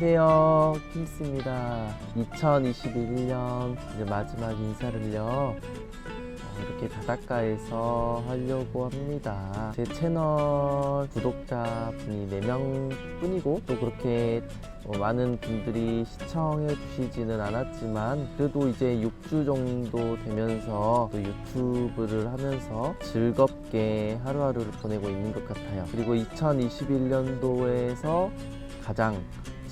하겠습니다. 2021년 이제 마지막 인사를요. 어, 이렇게 바닷가에서 하려고 합니다. 제 채널 구독자 분이 4명 뿐이고 또 그렇게 어, 많은 분들이 시청해 주시지는 않았지만 그래도 이제 6주 정도 되면서 또 유튜브를 하면서 즐겁게 하루하루를 보내고 있는 것 같아요. 그리고 2021년도에서 가장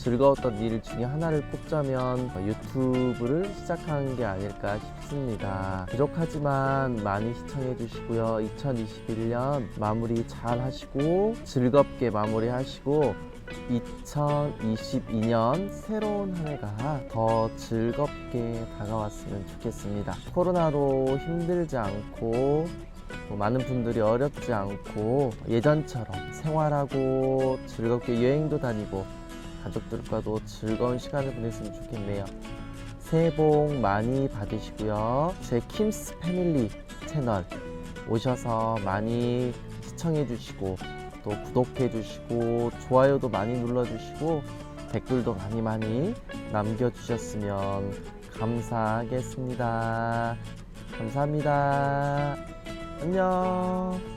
즐거웠던 일 중에 하나를 뽑자면 어, 유튜브를 시작한 게 아닐까 싶습니다. 부족하지만 많이 시청해 주시고요. 2021년 마무리 잘 하시고 즐겁게 마무리 하시고 2022년 새로운 한 해가 더 즐겁게 다가왔으면 좋겠습니다. 코로나로 힘들지 않고 뭐 많은 분들이 어렵지 않고 예전처럼 생활하고 즐겁게 여행도 다니고 가족들과도 즐거운 시간을 보냈으면 좋겠네요. 새해 복 많이 받으시고요. 제 킴스 패밀리 채널 오셔서 많이 시청해 주시고 또 구독해 주시고 좋아요도 많이 눌러 주시고 댓글도 많이 많이 남겨 주셨으면 감사하겠습니다. 감사합니다. 안녕.